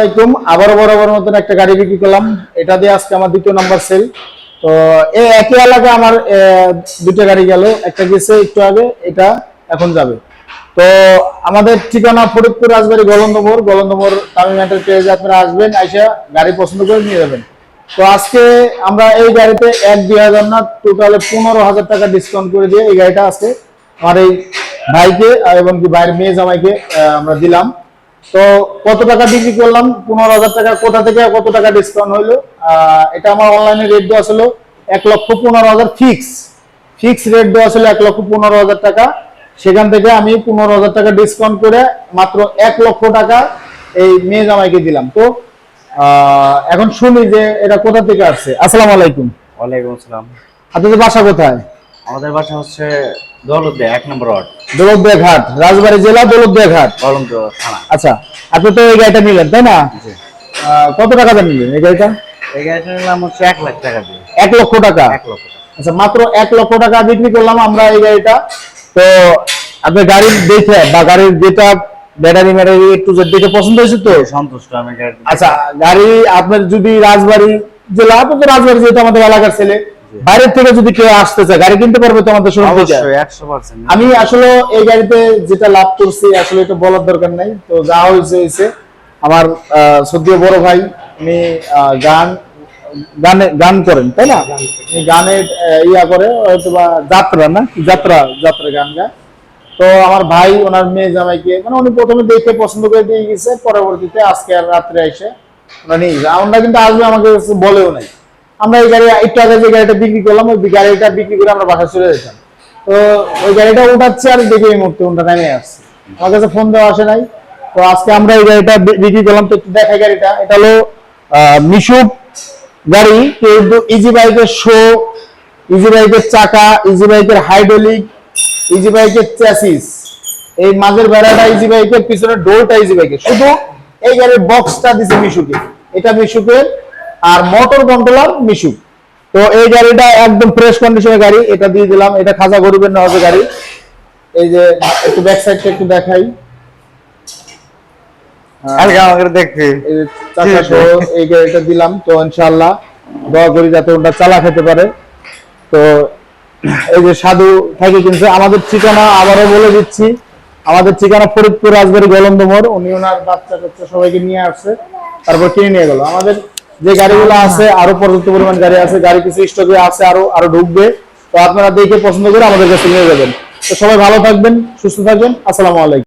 আলাইকুম। আবারও বরাবর মতন একটা গাড়ি বিক্রি করলাম। এটা দিয়ে আজকে আমার দ্বিতীয় নাম্বার সেল তো এই একই এলাকায় আমার দুটো গাড়ি গেল। একটা গেছে একটু আগে, এটা এখন যাবে। তো আমাদের ঠিকানা ফরিদপুর, রাজবাড়ি এন্টারপ্রাইজ আপনারা আসবেন, আইসা গাড়ি পছন্দ করে নিয়ে যাবেন। তো আজকে আমরা এই গাড়িতে এক, দুই হাজার না টোটালে পনেরো হাজার টাকা ডিসকাউন্ট করে দিয়ে এই গাড়িটা আজকে আমার এই ভাইকে এবং কি ভাইয়ের মেয়ে জামাইকে আমরা দিলাম। তো কত টাকা বিক্রি করলাম? পনেরো হাজার টাকা। কোথা থেকে কত টাকা ডিসকাউন্ট হইল? এটা আমার অনলাইনে রেট দেওয়া ছিল এক লক্ষ পনেরো হাজার ফিক্স ফিক্স রেট দেওয়া ছিল এক লক্ষ পনেরো হাজার টাকা। সেখান থেকে আমি পনেরো হাজার টাকা ডিসকাউন্ট করে মাত্র এক লক্ষ টাকা এই মেয়ে জামাইকে দিলাম। তো এখন শুনি যে এটা কোথা থেকে আসছে। আসসালামু আলাইকুম। ওয়ালাইকুম আসসালাম। আপনাদের বাসা কোথায়? আমাদের বাসা হচ্ছে দৌলতদিয়া এক নম্বর ওয়ার্ড। দৌলতদিয়া ঘাট রাজবাড়ী জেলা দৌলতদিয়া ঘাট। আচ্ছা আপনি তো এই গাড়িটা নিলেন তাই না? কত টাকা নিলেন এই গাড়িটা? এই গাড়িটার নিলাম হচ্ছে এক লাখ টাকা দিয়ে। এক লক্ষ টাকা? এক লক্ষ আচ্ছা মাত্র এক লক্ষ টাকা বিক্রি করলাম আমরা এই গাড়িটা। তো আপনি গাড়ির দেখে বা গাড়ির যেটা ব্যাটারি ম্যাটারি একটু দেখে পছন্দ হয়েছে তো? সন্তুষ্ট আমি আচ্ছা গাড়ি আপনার যদি রাজবাড়ি জেলা আপনি তো রাজবাড়ি যেহেতু আমাদের এলাকার ছেলে বাইরের থেকে যদি কেউ আসতে চায় গাড়ি কিনতে পারবে তো আমাদের শোরুম থেকে। আমি আসলে এই গাড়িতে যেটা লাভ করছি আসলে এটা বলার দরকার নাই। তো যা হয়েছে হয়েছে। আমার সদ্য বড় ভাই উনি গান গানে গান করেন তাই না? উনি গানের ইয়া করে হয়তো বা যাত্রা না? যাত্রা যাত্রা গান গায়। তো আমার ভাই ওনার মেয়ে জামাইকে মানে উনি প্রথমে দেখে পছন্দ করে দিয়ে গেছে পরবর্তীতে আজকে আর রাত্রে এসে ওরা নিয়ে আমরা কিন্তু আসবে আমাকে বলেও নাই। আমরা এই গাড়ি একটু আগে যে গাড়িটা বিক্রি করলাম, ওই গাড়িটা বিক্রি করে আমরা বাসা চলে যেতাম তো ওই গাড়িটা উঠাচ্ছে আর দেখে এই মুহূর্তে ওটা নেমে আসছে। আমার কাছে ফোন দেওয়া আসে নাই। তো আজকে আমরা এই গাড়িটা বিক্রি করলাম, তো একটু দেখাই গাড়িটা। এটা হলো মিশুক গাড়ি। কিন্তু ইজি বাইকের শো ইজি বাইকের চাকা ইজি বাইকের হাইড্রোলিক ইজি বাইকের চ্যাসিস এই মাঝের বেড়াটা ইজি বাইকের পিছনে ডোরটা ইজি বাইকের শুধু এই গাড়ির বক্সটা দিছে মিশুকে এটা মিশুকের আর মোটর কন্ট্রোলার মিশুক। তো এই গাড়িটা একদম ফ্রেশ কন্ডিশনের গাড়ি এটা দিয়ে দিলাম। এটা খাজা গরিবের হবে গাড়ি। এই যে একটু ব্যাক সাইডটা একটু দেখাই। কালকে আমাকে দেখতে। এই যে চাকা সহ এই গাড়িটা দিলাম তো ইনশাআল্লাহ দোয়া করি যাতে ওটা চালা খেতে পারে। তো এই যে সাধু থাকে কিন্তু আমাদের ঠিকানা আবারও বলে দিচ্ছি। আমাদের ঠিকানা ফরিদপুর রাজবাড়ি উনি ওনার বাচ্চা কাচ্চা সবাইকে নিয়ে আসছে তারপর কিনে নিয়ে গেল। আমাদের যে গাড়িগুলো আছে আরও পর্যাপ্ত পরিমাণ গাড়ি আছে গাড়ি কিছু স্টকে আছে আরও আরও ঢুকবে। তো আপনারা দেখে পছন্দ করে আমাদের কাছে নিয়ে যাবেন। তো সবাই ভালো থাকবেন সুস্থ থাকবেন। আসসালামু আলাইকুম।